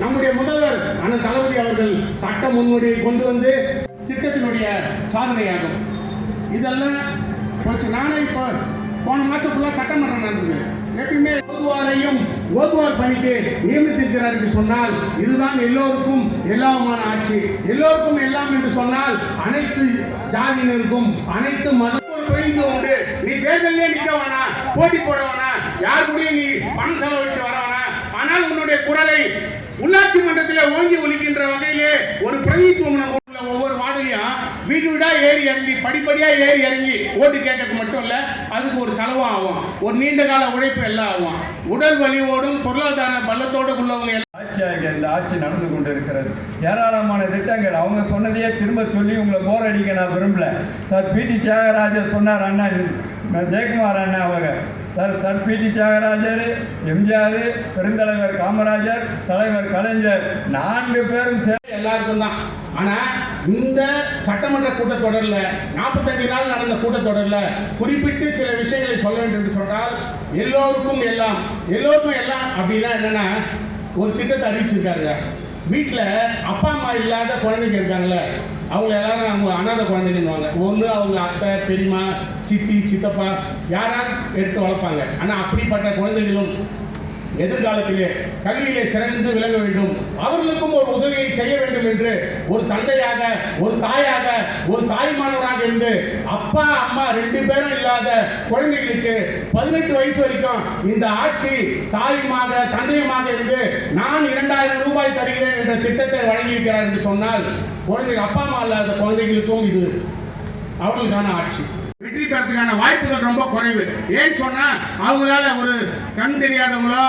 நம்முடைய முதல்வர் அண்ணன் தளபதி அவர்கள் சட்ட முன்மொழியை கொண்டு வந்து திட்டத்தினுடைய சாதனையாகும். இதெல்லாம் போச்சு. நானே இப்போ போன மாசம் ஃபுல்லாக சட்டமன்றம் நடந்தது. எப்பயுமே ஓதுவாரையும் ஓதுவார் பணிக்கு நியமித்திருக்கிறார் என்று சொன்னால் இதுதான் எல்லோருக்கும் எல்லாமான ஆட்சி. எல்லோருக்கும் எல்லாம் என்று சொன்னால் அனைத்து ஜாதியினருக்கும் அனைத்து மத புரிந்து உண்டு. நீ தேர்தலே நிற்க வேணா போட்டி போட வேணாம் யார் கூடயும் நீ பணம் செலவழிச்சு வர ஆனால் உன்னுடைய குரலை உள்ளாட்சி மன்றத்தில் ஓங்கி ஒலிக்கின்ற வகையிலே ஒரு பிரதித்துவம் ஒவ்வொரு வார்டிலையும் வீடு வீடா ஏறி இறங்கி படிப்படியா ஏறி இறங்கி ஓட்டு கேட்கறது மட்டும் இல்ல அதுக்கு ஒரு செலவும் ஆகும் ஒரு நீண்ட கால உழைப்பு எல்லாம் ஆகும். உடல் வலியோடும் பொருளாதார பலத்தோடு உள்ளவங்க எல்லாம் ஆட்சியாக இந்த ஆட்சி நடந்து கொண்டு இருக்கிறது ஏராளமான திட்டங்கள். அவங்க சொன்னதையே திரும்ப சொல்லி உங்களை போர் அடிக்க நான் விரும்பல. Sir B. டி. தியாகராஜர் சொன்னார் அண்ணா ஜெயக்குமார் அண்ணா அவங்க சார் சர்பிடி தியாகராஜர் எம்ஜிஆர் பெருந்தலைவர் காமராஜர் தலைவர் கலைஞர் நான்கு பேரும் சேர்ந்து எல்லாருக்கும் தான். ஆனால் இந்த சட்டமன்ற கூட்டத்தொடரில் நாற்பத்தஞ்சு நாள் நடந்த கூட்டத்தொடரில் குறிப்பிட்டு சில விஷயங்களை சொல்ல வேண்டும் என்று சொன்னால் எல்லோருக்கும் எல்லாம் எல்லோருக்கும் எல்லாம் அப்படின்னா என்னன்னா ஒரு திட்டத்தை அறிவிச்சிருக்காருங்க. வீட்டில் அப்பா அம்மா இல்லாத குழந்தைங்க இருக்காங்களே அவங்க எல்லாரும் அவங்க அனாதை குழந்தைங்கன்னுவாங்க. ஒன்று அவங்க அத்தை பெரியம்மா சித்தி சித்தப்பா யாராவது எடுத்து வளர்ப்பாங்க. ஆனால் அப்படிப்பட்ட குழந்தைகளும் எதிர்காலத்திலே கல்வியிலே சிறந்து விளங்க வேண்டும். அவர்களுக்கும் ஒரு உதவியை செய்ய வேண்டும். வேண்டும் என்று ஒரு தந்தையாக ஒரு தாயாக ஒரு தாய்மானவராக இருந்து அப்பா அம்மா ரெண்டு பேரும் இல்லாத குழந்தைகளுக்கு பதினெட்டு வயசு வரைக்கும் இந்த ஆட்சி தாயுமாக தந்தையுமாக இருந்து நான் இரண்டாயிரம் ரூபாய் தருகிறேன் என்ற திட்டத்தை வழங்கியிருக்கிறார் என்று சொன்னால் குழந்தைகள் அப்பா அம்மா இல்லாத குழந்தைகளுக்கும் இது அவர்களுக்கான ஆட்சி. வெற்றி பெறதுக்கான வாய்ப்புகள் ரொம்ப குறைவு. ஏன்னு சொன்னா அவங்களால ஒரு கண் தெரியாதவங்களோ